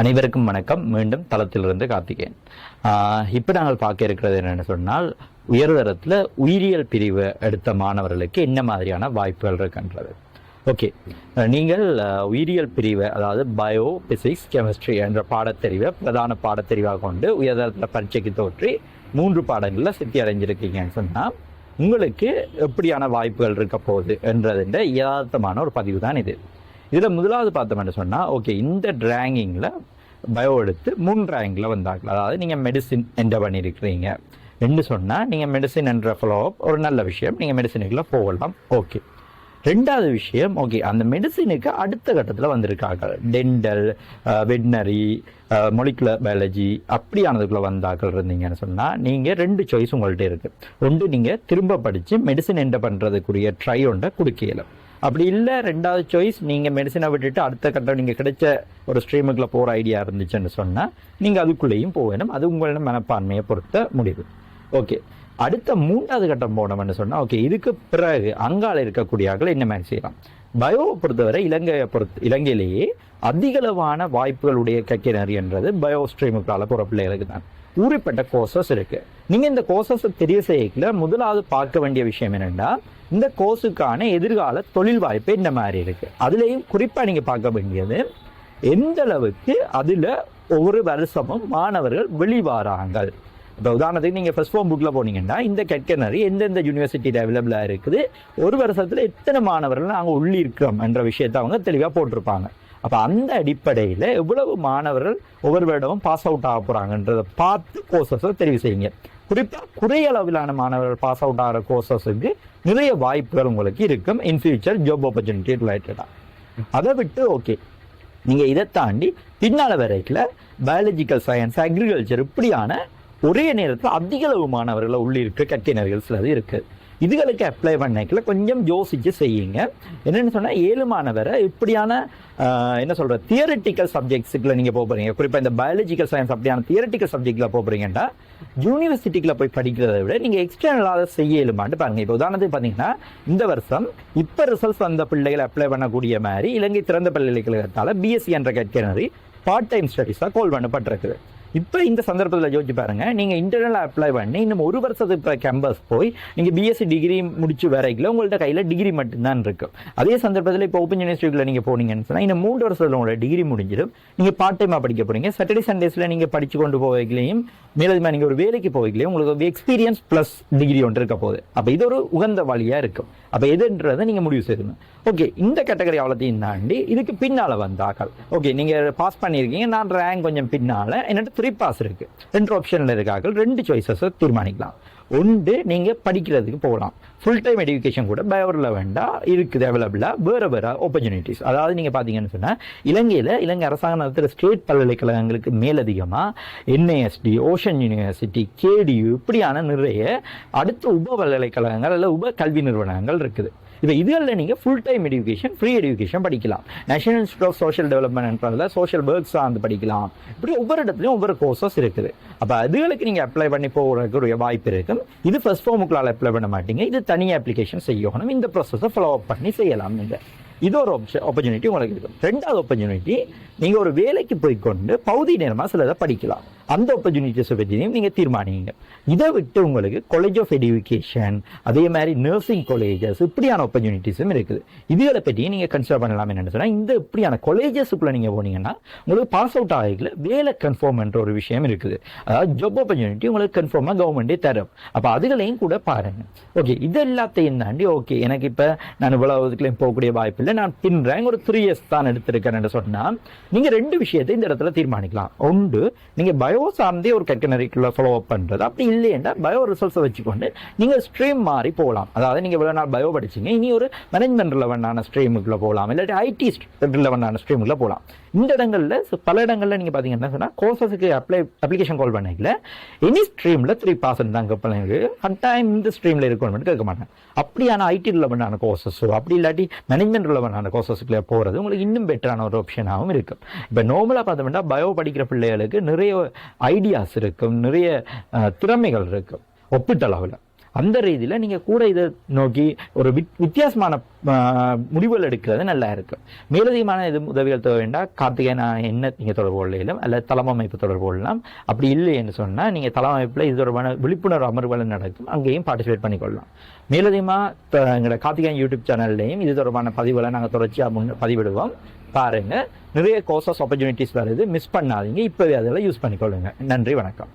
அனைவருக்கும் வணக்கம். மீண்டும் தளத்திலிருந்து கார்த்திகேயன். இப்போ நாங்கள் பார்க்க இருக்கிறது என்னென்னு சொன்னால் உயர்தரத்தில் உயிரியல் பிரிவு எடுத்த மாணவர்களுக்கு என்ன மாதிரியான வாய்ப்புகள் இருக்கின்றது? ஓகே. நீங்கள் உயிரியல் பிரிவை அதாவது பயோ பிசிக்ஸ் கெமிஸ்ட்ரி என்ற பாடத்தெரிவை பிரதான பாடத்தெரிவாக கொண்டு உயர்தரத்தில் பரீட்சைக்கு தோற்றி மூன்று பாடங்களில் சித்தி அடைஞ்சிருக்கீங்கன்னு சொன்னால் உங்களுக்கு எப்படியான வாய்ப்புகள் இருக்க போகுது என்றதுன்ற யதார்த்தமான ஒரு பதிவு தான் இது. இதில் முதலாவது பார்த்தோம்னு சொன்னால் ஓகே இந்த ரேங்கிங்கில் பயோ எடுத்து மூணு ரேங்கில் வந்தாங்க அதாவது நீங்கள் மெடிசின் என்டர் பண்ணியிருக்கிறீங்க. ரெண்டு சொன்னால் நீங்கள் மெடிசின் என்ற ஃபாலோ ஒரு நல்ல விஷயம். நீங்கள் மெடிசினுக்குள்ள போகலாம். ஓகே ரெண்டாவது விஷயம் ஓகே அந்த மெடிசினுக்கு அடுத்த கட்டத்தில் வந்திருக்காங்க dental veterinary molecular uh, biology uh, அப்படியானதுக்குள்ளே வந்தாக்கள் இருந்தீங்கன்னு சொன்னால் நீங்கள் ரெண்டு சாய்ஸ் உங்கள்கிட்ட இருக்குது ஒன்று நீங்கள் திரும்ப படித்து மெடிசின் என்ன பண்ணுறதுக்குரிய ட்ரை ஒன்றை கொடுக்கலாம் அப்படி இல்லை ரெண்டாவது சாய்ஸ் நீங்கள் மெடிசனை விட்டுட்டு அடுத்த கட்டம் நீங்கள் கிடைச்ச ஒரு ஸ்ட்ரீமுக்குள்ள போகிற ஐடியா இருந்துச்சுன்னு சொன்னால் நீங்கள் அதுக்குள்ளேயும் போக வேணும். அது உங்களோட மனப்பான்மையை பொறுத்த முடிவு. ஓகே அடுத்த மூன்றாவது கட்டம் போனோம்னு சொன்னால் ஓகே இதுக்கு பிறகு அங்கால இருக்கக்கூடியவர்கள் என்ன மாதிரி செய்யலாம்? பயோவை பொறுத்தவரை இலங்கையை பொறுத்து இலங்கையிலேயே அதிகளவான வாய்ப்புகளுடைய கக்கினரி என்றது பயோ ஸ்ட்ரீமுக்கால போகிற பிள்ளைகளுக்கு தான் குறிப்பிட்ட கோர்சஸ் இருக்கு. நீங்க இந்த கோர்சஸை தெரிய செய்யல முதலாவது பார்க்க வேண்டிய விஷயம் என்னென்னா இந்த கோர்ஸுக்கான எதிர்கால தொழில் வாய்ப்பு இந்த மாதிரி இருக்கு. அதுலேயும் குறிப்பா நீங்க பார்க்க வேண்டியது எந்த அளவுக்கு அதுல ஒவ்வொரு வருஷமும் மாணவர்கள் வெளிவாராங்க இப்போ உதாரணத்துக்கு நீங்கள் ஃபஸ்ட் ஃபார்ம் புக்கில் போனீங்கன்னா இந்த கெட்கனரி எந்தெந்த யூனிவர்சிட்டியில் அவைலபிளாக இருக்குது ஒரு வருஷத்தில் எத்தனை மாணவர்கள் நாங்கள் உள்ளிருக்கிறோம் என்ற விஷயத்தை அவங்க தெளிவாக போட்டிருப்பாங்க. அப்போ அந்த அடிப்படையில் எவ்வளவு மாணவர்கள் ஒவ்வொரு வருடமும் பாஸ் அவுட் ஆக போகிறாங்கன்றதை பார்த்து கோர்சஸை தெரிவு செய்யுங்க. குறிப்பாக குறைய அளவிலான மாணவர்கள் பாஸ் அவுட் ஆகிற கோர்சஸுக்கு நிறைய வாய்ப்புகள் உங்களுக்கு இருக்கும். இன் ஃபியூச்சர் ஜாப் ஆப்பர்ச்சுனிட்டி ரிலேட்டடாக அதை விட்டு ஓகே நீங்கள் இதை தாண்டி பின்னால் வரைக்கில் பயாலஜிக்கல் சயின்ஸ் அக்ரிகல்ச்சர் இப்படியான ஒரே நேரத்தில் அதிக அளவு மாணவர்களை உள்ளிருக்க கட்டினர்கள் சிலது இருக்குது இதுகளுக்கு அப்ளை பண்ணிக்கல கொஞ்சம் யோசிச்சு செய்யுங்க. என்னென்னு சொன்னால் ஏழு மாணவரை இப்படியான என்ன சொல்கிற தியரட்டிக்கல் சப்ஜெக்ட்ஸுக்குள்ள நீங்கள் போக போகிறீங்க குறிப்பாக இந்த பயாலஜிக்கல் சயின்ஸ் அப்படியான தியரட்டிக்கல் சப்ஜெக்டில் போக போகிறீங்கன்னா யூனிவர்சிட்டிக்குள்ள போய் படிக்கிறதை விட நீங்கள் எக்ஸ்டர்னலாக செய்ய இயலுமான்னு பாருங்கள் இப்போ உதாரணத்துக்கு பார்த்தீங்கன்னா இந்த வருஷம் இப்போ ரிசல்ட்ஸ் வந்த பிள்ளைகளை அப்ளை பண்ணக்கூடிய மாதிரி இலங்கை திறந்த பல்கலைக்கழகத்தால் பிஎஸ்சி என்ற கேட்டகரி பார்ட் டைம் ஸ்டடீஸாக கோல் பண்ணப்பட்டிருக்குது. இப்போ இந்த சந்தர்ப்பத்தில் யோசிச்சு பாருங்கள் நீங்கள் இன்டர்னலாக அப்ளை பண்ணி இன்னும் ஒரு வருஷத்துக்கு இப்போ கேம்பஸ் போய் நீங்கள் பிஎஸ்சி டிகிரி முடிச்சு வரைக்கும் உங்கள்ட்ட கையில் டிகிரி மட்டும்தான் இருக்கும் அதே சந்தர்ப்பத்தில் இப்போ ஓப்பன் யூனிவர்சிட்டியில் நீங்கள் போனீங்கன்னு சொன்னால் இன்னும் மூன்று வருஷத்தில் உங்களோட டிகிரி முடிஞ்சிடும். நீங்கள் பார்ட் டைமாக படிக்க போகிறீங்க சாட்டர்டே சண்டேஸில் நீங்கள் படித்து கொண்டு போவதுலையும் மேலதுமா நீங்கள் ஒரு வேலைக்கு போவதுலையும் உங்களுக்கு எக்ஸ்பீரியன்ஸ் ப்ளஸ் டிகிரி ஒன்று இருக்க போகுது. அப்போ இது ஒரு உகந்த வழியாக இருக்கும். அப்போ எதுன்றதை நீங்கள் முடிவு செய்யணும் ஓகே இந்த கேட்டகரி அவ்வளோத்தையும் தாண்டி இதுக்கு பின்னால் வந்தாக்கள் ஓகே நீங்கள் பாஸ் பண்ணியிருக்கீங்க. நான் ரேங்க் கொஞ்சம் பின்னால். என்னட்டு த்ரீ பாஸ் இருக்கு. ரெண்டு ஆப்ஷனில் இருக்காக்கள் ரெண்டு சாய்ஸஸை தீர்மானிக்கலாம். ஒன்று நீங்கள் படிக்கிறதுக்கு போகலாம். ஃபுல் டைம் எஜுகேஷன் கூட பயோரில் வேண்டாம் இருக்குது அவைலபிளாக வேறு வேறு ஆப்பர்ச்சுனிட்டிஸ் அதாவது நீங்கள் பார்த்தீங்கன்னு சொன்னால் இலங்கையில் இலங்கை அரசாங்கம் நடத்துகிற ஸ்டேட் பல்கலைக்கழகங்களுக்கு மேலதிகமாக என்ஐஎஸ்டி ஓஷன் யூனிவர்சிட்டி கேடியு இப்படியான நிறைய அடுத்த உப பல்கலைக்கழகங்கள் அல்ல உப கல்வி நிறுவனங்கள் இருக்குது. இப்போ இதுகளில் நீங்கள் full time education free education படிக்கலாம் நேஷனல் இன்ஸ்டியூட் ஆஃப் சோஷியல் டெவலப்மெண்ட்ன்றதுல சோஷியல் ஒர்க் சார்ந்து படிக்கலாம். இப்படி ஒவ்வொரு இடத்துலையும் ஒவ்வொரு கோர்சஸ் இருக்குது. அப்போ அதுகளுக்கு நீங்கள் அப்ளை பண்ணி போகிறதுக்கு வாய்ப்பு இருக்கும். இது ஃபர்ஸ்ட் ஃபார்முக்குள்ளால் அப்ளை பண்ண மாட்டீங்க. இது தனி அப்ளிகேஷன் செய்யணும். இந்த ப்ராசஸை ஃபாலோ அப் பண்ணி செய்யலாம் நீங்கள் இது ஒரு ஆப்பர்ச்சுனிட்டி உங்களுக்கு இருக்கும். ரெண்டாவது ஆப்பர்ச்சுனிட்டி நீங்கள் ஒரு வேலைக்கு போய்க்கொண்டு பகுதி நேரமாக சிலதை படிக்கலாம். அந்த ஆப்பர்ச்சுனிட்டிஸை பற்றியும் நீங்கள் தீர்மானிங்க. இதை விட்டு உங்களுக்கு காலேஜ் ஆஃப் எஜுகேஷன் அதே மாதிரி நர்சிங் காலேஜஸ் இப்படியான ஆப்பர்ச்சுனிட்டிஸும் இருக்குது. இதுகளை பற்றியும் நீங்கள் கன்சிடர் பண்ணலாம். என்னென்னு சொன்னால் இந்த இப்படியான காலேஜஸுக்குள்ளே நீங்கள் போனீங்கன்னா உங்களுக்கு பாஸ் அவுட் ஆகல வேலை கன்ஃபார்ம் என்ற ஒரு விஷயம் இருக்குது. அதாவது ஜாப் ஆப்பர்ச்சுனிட்டி உங்களுக்கு கன்ஃபார்மாக கவர்மெண்ட்டே தரும். அப்போ அதுகளையும் கூட பாருங்க. ஓகே இது எல்லாத்தையும் தாண்டி ஓகே எனக்கு இப்போ நான் இவ்வளவு இதுக்குள்ளேயும் போகக்கூடிய வாய்ப்பு இல்லை. நான் பின் ஒரு த்ரீ இயர்ஸ் தான் எடுத்திருக்கேன் சொன்னால் நீங்கள் ரெண்டு விஷயத்தை இந்த இடத்துல தீர்மானிக்கலாம். ஒன்று நீங்கள் பயோ சார்ந்தே ஒரு கற்கனரிக்குள்ள ஃபாலோ அப் பண்ணுறது அப்படி இல்லைன்னா பயோ ரிசல்ட்ஸை வச்சுக்கொண்டு நீங்கள் ஸ்ட்ரீம் மாறி போகலாம். அதாவது நீங்கள் இவ்வளோ நாள் பயோ படிச்சீங்க இனி ஒரு மேனேஜ்மெண்ட் லெவனான ஸ்ட்ரீமுக்குள்ள போகலாம். இல்லாட்டி ஐடி லெவனான ஸ்ட்ரீமுக்குள்ள போகலாம். இந்த இடங்களில் பல இடங்களில் நீங்கள் பார்த்தீங்கன்னா சொன்னால் கோர்சஸுக்கு அப்ளை அப்ளிகேஷன் கால் பண்ணிக்கல எனி ஸ்ட்ரீமில் த்ரீ பர்சன்ட் தான் கப்பலுக்கு கட்டாயம் இந்த ஸ்ட்ரீமில் இருக்கணும்னு கேட்க மாட்டேன் அப்படியான ஐடி ரிலவெண்டான கோர்சஸோ அப்படி இல்லாட்டி மேனேஜ்மெண்ட் ரிலவெண்டான கோர்சஸுக்குள்ளே போகிறது உங்களுக்கு இன்னும் பெட்டரான ஒரு ஆப்ஷனாகவும் இருக்குது இப்போ நார்மலாக பார்த்தோம்னா பயோ படிக்கிற பிள்ளைகளுக்கு நிறைய ஐடியாஸ் இருக்கும் நிறைய திறமைகள் இருக்கும். ஒப்பிட்டளவில். அந்த ரீதியில் நீங்கள் கூட இதை நோக்கி ஒரு வித்- வித்தியாசமான முடிவுகள் எடுக்கிறது நல்லா இருக்கும். மேலதிகமான இது உதவிகள் தேவை வேண்டாம் கார்த்திகை நான் என்ன நீங்கள் தொடர்பு கொள்ளலாம் அல்லது தளவமைப்பு தொடர்பு கொள்ளலாம். அப்படி இல்லை என்று சொன்னால் நீங்கள் தளவமைப்பில் இது தொடர்பான விழிப்புணர்வு அமர்வுகள் நடக்கும். அங்கேயும் பார்ட்டிசிபேட் பண்ணிக்கொள்ளலாம். மேலதிகமாக எங்களோட கார்த்திகேயன் யூடியூப் சேனல்லையும் இது தொடர்பான பதிவுகளை நாங்கள் தொடர்ச்சியாக முன் பதிவிடுவோம். பாருங்கள் நிறைய கோர்சஸ் ஆப்பர்ச்சுனிட்டிஸ் வருது. மிஸ் பண்ணாதீங்க. இப்போவே அதெல்லாம் யூஸ் பண்ணிக்கொள்ளுங்க. நன்றி வணக்கம்.